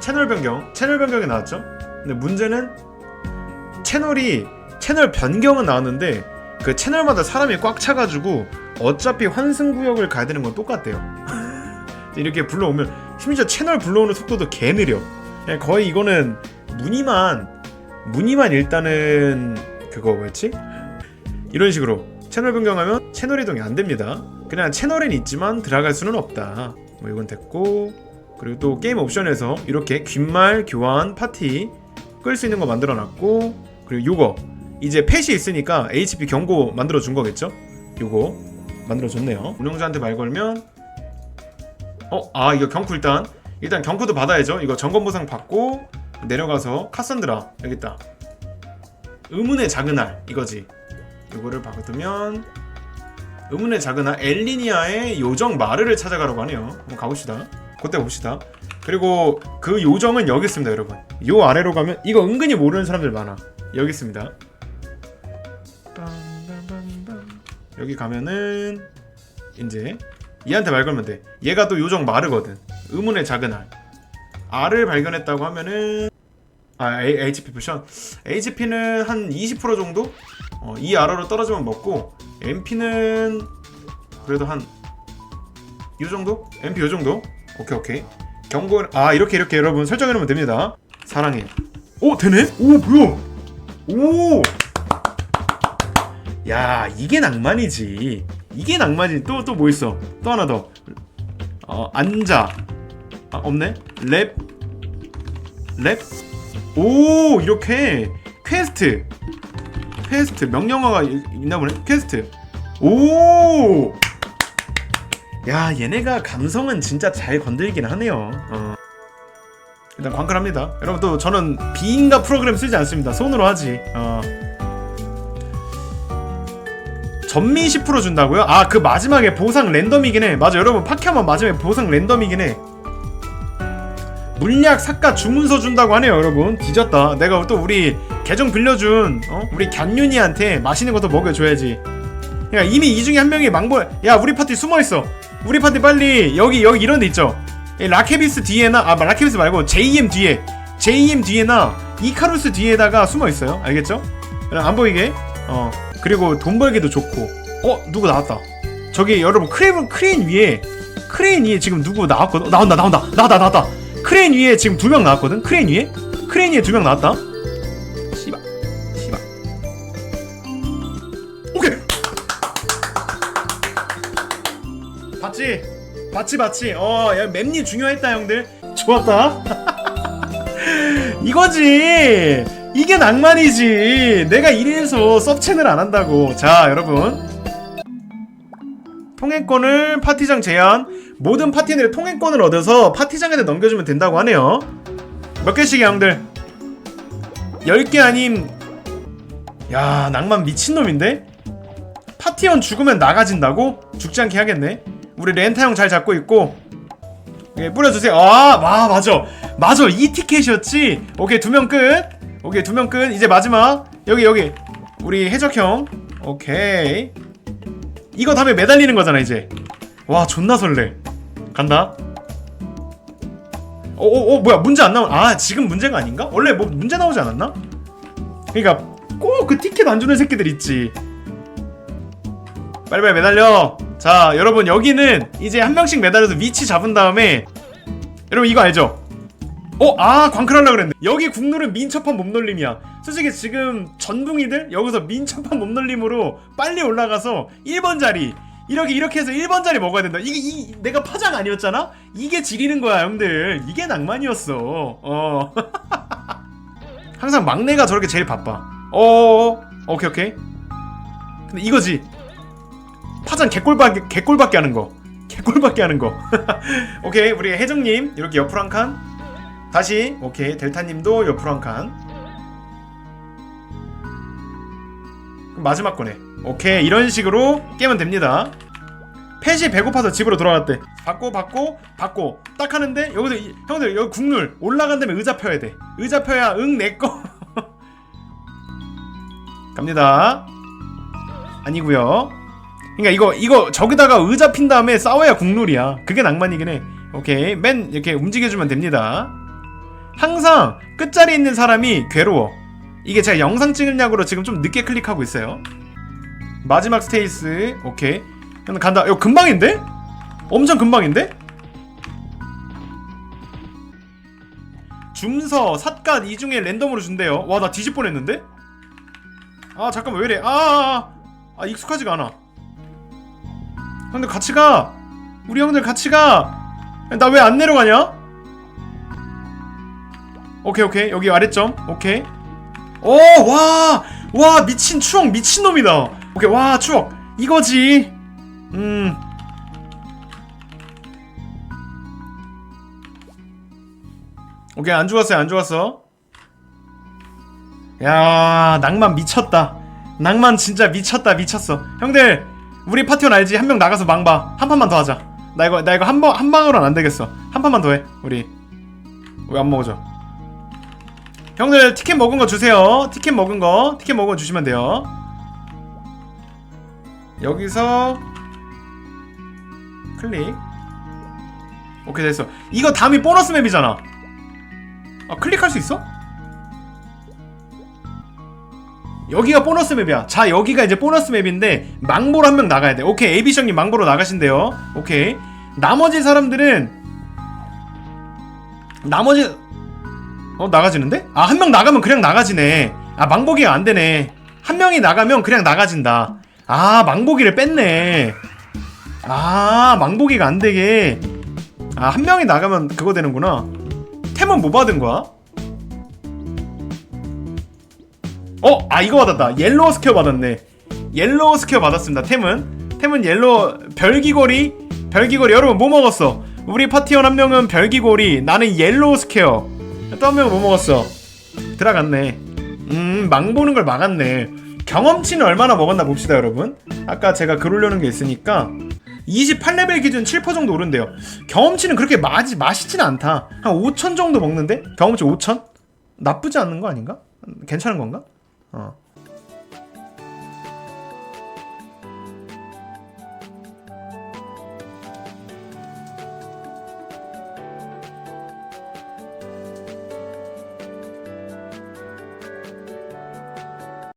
채널 변경 채널 변경이 나왔죠 근데 문제는 채널이 채널 변경은 나왔는데 그 채널마다 사람이 꽉 차가지고 어차피 환승구역을 가야 되는 건 똑같대요 이렇게 불러오면 심지어 채널 불러오는 속도도 개 느려 그냥 거의 이거는 문의만 문의만 일단은 그거 뭐였지? 이런 식으로 채널 변경하면 채널 이동이 안 됩니다. 그냥 채널엔 있지만 들어갈 수는 없다. 뭐 이건 됐고 그리고 또 게임 옵션에서 이렇게 귓말 교환 파티 끌 수 있는 거 만들어 놨고 그리고 요거 이제 펫이 있으니까 HP 경고 만들어 준 거겠죠? 요거 만들어 줬네요. 운영자한테 말 걸면 어, 아 이거 경쿠 일단 일단 경쿠도 받아야죠. 이거 점검 보상 받고 내려가서 카산드라 여기 있다. 의문의 작은 알 이거지. 이거를 받으면 의문의 작은 알 엘리니아의 요정 마르를 찾아가라고 하네요. 한번 가봅시다. 그때 봅시다. 그리고 그 요정은 여기 있습니다, 여러분. 요 아래로 가면 이거 은근히 모르는 사람들 많아. 여기 있습니다. 여기 가면은 이제 얘한테 말 걸면 돼. 얘가 또 요정 마르거든. 의문의 작은 알. 알을 발견했다고 하면은 아 HP 포션 HP는 한 20% 정도 어, 이 아래로 떨어지면 먹고 MP는 그래도 한 이 정도? MP 요 정도? 오케이 오케이. 경고 아 이렇게 이렇게 여러분 설정해 놓으면 됩니다. 사랑해. 오 되네? 오 뭐야? 오! 야 이게 낭만이지. 이게 낭만이지 또 또 뭐 있어? 또 하나 더. 어, 앉아. 아 없네? 랩. 랩? 오 이렇게. 퀘스트. 퀘스트. 명령어가 이- 있나 보네? 퀘스트. 오! 야 얘네가 감성은 진짜 잘 건들긴 하네요. 어. 일단 광클합니다. 여러분 또 저는 비인가 프로그램 쓰지 않습니다. 손으로 하지. 어. 전민 10% 준다고요? 아 그 마지막에 보상 랜덤이긴 해. 맞아 여러분. 파케만 마지막에 보상 랜덤이긴 해. 물약 삭가 주문서 준다고 하네요 여러분. 뒤졌다. 내가 또 우리 계정 빌려준 어? 우리 갸윤이한테 맛있는 것도 먹여줘야지. 야 이미 이 중에 한 명이 망보 야 우리 파티 숨어있어. 우리 파티 빨리 여기 여기 이런 데 있죠? 이 라케비스 뒤에나 아 라케비스 말고 JM 뒤에 JM 뒤에나 이카루스 뒤에다가 숨어 있어요. 알겠죠? 그냥 안 보이게? 어 그리고 돈 벌기도 좋고. 어 누구 나왔다. 저기 여러분 크레인 크레인 위에 크레인 위에 지금 누구 나왔거든? 어, 나온다 나온다. 나왔다 나왔다. 크레인 위에 지금 두 명 나왔거든? 크레인 위에? 크레인 위에 두 명 나왔다 봤지? 봤지 봤지. 어 야 맵니 중요했다 형들. 좋았다. 이거지. 이게 낭만이지. 내가 이래서 섭 채널 안 한다고. 자 여러분. 통행권을 파티장 제한. 모든 파티들의 통행권을 얻어서 파티장한테 넘겨주면 된다고 하네요. 몇 개씩이야 형들? 10개 아님. 야 낭만 미친놈인데? 파티원 죽으면 나가진다고? 죽지 않게 하겠네 우리 렌타 형 잘 잡고 있고. 예, 뿌려주세요. 아와 맞아. 맞아. 이 티켓이었지? 오케이 두 명 끝. 오케이 두 명 끝. 이제 마지막. 여기 여기. 우리 해적 형. 오케이. 이거 다음에 매달리는 거잖아 이제. 와 존나 설레. 간다. 어어어 어, 뭐야. 문제 안 나오 아 지금 문제가 아닌가? 원래 뭐 문제 나오지 않았나? 그러니까 꼭 그 티켓 안 주는 새끼들 있지. 빨리빨리 매달려 자 여러분 여기는 이제 한 명씩 매달려서 위치 잡은 다음에 여러분 이거 알죠 어, 아, 광클하려고 그랬네. 여기 국룰은 민첩한 몸놀림이야. 솔직히 지금 전붕이들 여기서 민첩한 몸놀림으로 빨리 올라가서 1번 자리. 이렇게 이렇게 해서 1번 자리 먹어야 된다. 이게 이 내가 파장 아니었잖아? 이게 지리는 거야, 형들. 이게 낭만이었어. 어. 항상 막내가 저렇게 제일 바빠. 어. 오케이, 오케이. 근데 이거지. 파장 개꼴밖에 개꼴밖에 하는 거. 개꼴밖에 하는 거. 오케이, 우리 혜정님 이렇게 옆으로 한 칸. 다시 오케이 델타님도 옆으로 한 칸. 마지막 거네. 오케이 이런 식으로 깨면 됩니다. 펫이 배고파서 집으로 돌아갔대. 받고 받고 받고 딱 하는데 여기서 이- 형들 여기 국룰 올라간 다음에 의자 펴야 돼. 의자 펴야 응 내 거. 갑니다. 아니고요. 그러니까 이거 이거 저기다가 의자 핀 다음에 싸워야 국룰이야. 그게 낭만이긴 해. 오케이 맨 이렇게 움직여주면 됩니다. 항상 끝자리에 있는 사람이 괴로워. 이게 제가 영상 찍을 약으로 지금 좀 늦게 클릭하고 있어요. 마지막 스테이스. 오케이. 형 간다. 이거 금방인데? 엄청 금방인데? 줌서, 삿갓 이 중에 랜덤으로 준대요. 와, 나 뒤집 뻔했는데? 아, 잠깐만, 왜 이래? 아, 아, 아, 아 익숙하지가 않아. 형들 같이 가. 우리 형들 같이 가. 나 왜 안 내려가냐? 오케이, 오케이. 여기 아래점. 오케이. 오, 와, 와, 미친 추억, 미친 놈이다. 오케이, 와, 추억. 이거지. 음. 오케이, 안 죽었어요, 안 죽었어. 야, 낭만 미쳤다. 낭만 진짜 미쳤다, 미쳤어. 형들, 우리 파티원 알지? 한 명 나가서 망봐. 한 판만 더 하자. 나 이거, 나 이거 한 번, 한 방으로는 안 되겠어. 한 판만 더 해, 우리. 왜 안 먹어줘? 형들 티켓 먹은 거 주세요. 티켓 먹은 거, 티켓 먹은 거 주시면 돼요. 여기서 클릭. 오케이 됐어. 이거 다음이 보너스 맵이잖아. 아 클릭할 수 있어? 여기가 보너스 맵이야. 자 여기가 이제 보너스 맵인데 망보로 한 명 나가야 돼. 오케이 에이비시 형님 망보로 나가신대요. 오케이. 나머지 사람들은 나머지 어 나가지는데? 아 한 명 나가면 그냥 나가지네. 아 망보기가 안 되네. 한 명이 나가면 그냥 나가진다. 아 망보기를 뺐네. 아 망보기가 안 되게. 아 한 명이 나가면 그거 되는구나. 템은 뭐 받은 거야? 어, 아 이거 받았다. 옐로우 스퀘어 받았네. 옐로우 스퀘어 받았습니다. 템은 템은 옐로우 별귀고리 별귀고리 여러분 뭐 먹었어? 우리 파티원 한 명은 별귀고리, 나는 옐로우 스퀘어. 또 한 명은 뭐 먹었어? 들어갔네. 음, 망 보는 걸 막았네. 경험치는 얼마나 먹었나 봅시다, 여러분. 아까 제가 글 올려놓은 게 있으니까 28레벨 기준 7% 정도 오른대요. 경험치는 그렇게 마지, 맛있진 않다. 한 5천 정도 먹는데? 경험치 5천? 나쁘지 않은 거 아닌가? 괜찮은 건가? 어.